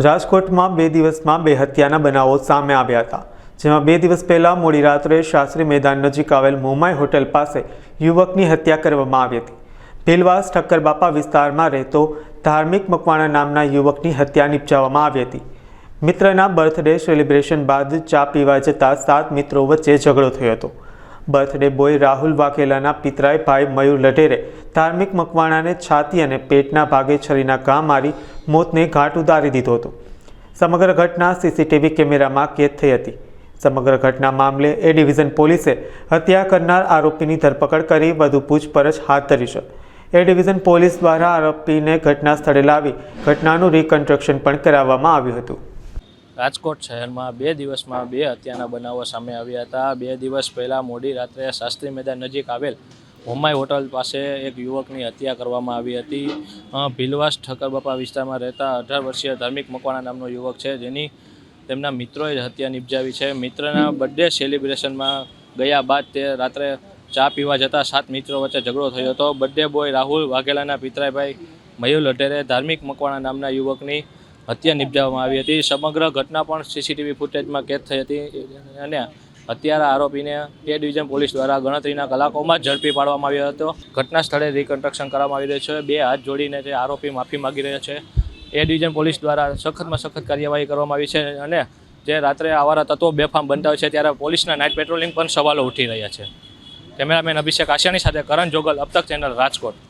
રાજકોટમાં બે દિવસમાં બે હત્યાના બનાવો સામે આવ્યા હતા, જેમાં બે દિવસ પહેલાં મોડી રાત્રે શાસ્ત્રી મેદાન નજીક આવેલ મોમાઈ હોટેલ પાસે યુવકની હત્યા કરવામાં આવી હતી. ભીલવાસ ઠક્કરબાપા વિસ્તારમાં રહેતો ધાર્મિક મકવાણા નામના યુવકની હત્યા નિપજાવવામાં આવી હતી. મિત્રના બર્થડે સેલિબ્રેશન બાદ ચા પીવા જતા સાત મિત્રો વચ્ચે ઝઘડો થયો હતો. બર્થડે બોય રાહુલ વાઘેલાના પિતરાય ભાઈ મયુર લટેરે ધાર્મિક મકવાણાને છાતી અને પેટના ભાગે છરીના ઘા મારી મોતને ઘાટ ઉતારી દીધો હતો. સમગ્ર ઘટના સીસીટીવી કેમેરામાં કેદ થઈ હતી. સમગ્ર ઘટના મામલે એ ડિવિઝન પોલીસે હત્યા કરનાર આરોપીની ધરપકડ કરી વધુ પૂછપરછ હાથ ધરી છે. એ ડિવિઝન પોલીસ દ્વારા આરોપીને ઘટના સ્થળે લાવી ઘટનાનું રિકન્સ્ટ્રક્શન પણ કરાવવામાં આવ્યું હતું. રાજકોટ શહેરમાં બે દિવસમાં બે હત્યાના બનાવો સામે આવ્યા હતા. બે દિવસ પહેલાં મોડી રાત્રે શાસ્ત્રી મેદાન નજીક આવેલ હોમાઈ હોટલ પાસે એક યુવકની હત્યા કરવામાં આવી હતી. ભીલવાસ ઠક્કરબાપા વિસ્તારમાં રહેતા અઢાર વર્ષીય ધાર્મિક મકવાણા નામનો યુવક છે. જેની તેમના મિત્રોએ જ હત્યા નિપજાવી છે. મિત્રના બર્થડે સેલિબ્રેશનમાં ગયા બાદ તે રાત્રે ચા પીવા જતા સાત મિત્રો વચ્ચે ઝઘડો થયો હતો. બર્થડે બોય રાહુલ વાઘેલાના પિતરાઈભાઈ મયુર લઢેરે ધાર્મિક મકવાણા નામના યુવકની હત્યા નિપજાવવામાં આવી હતી. સમગ્ર ઘટના પણ સીસીટીવી ફૂટેજમાં કેદ થઈ હતી અને હત્યારા આરોપીને એ ડિવિઝન પોલીસ દ્વારા ગણતરીના કલાકોમાં જ ઝડપી પાડવામાં આવ્યો હતો. ઘટના સ્થળે રિકન્સ્ટ્રક્શન કરવામાં આવી રહ્યું છે. બે હાથ જોડીને તે આરોપી માફી માગી રહ્યો છે, એ ડિવિઝન પોલીસ દ્વારા સખતમાં સખત કાર્યવાહી કરવામાં આવી છે અને જે રાત્રે આવારા તત્વો બેફામ બનતા છે ત્યારે પોલીસના નાઇટ પેટ્રોલિંગ પણ સવાલો ઉઠી રહ્યા છે. કેમેરામેન અભિષેક આશિયાની સાથે કરણ જોગલ અબતક ચેનલ રાજકોટ.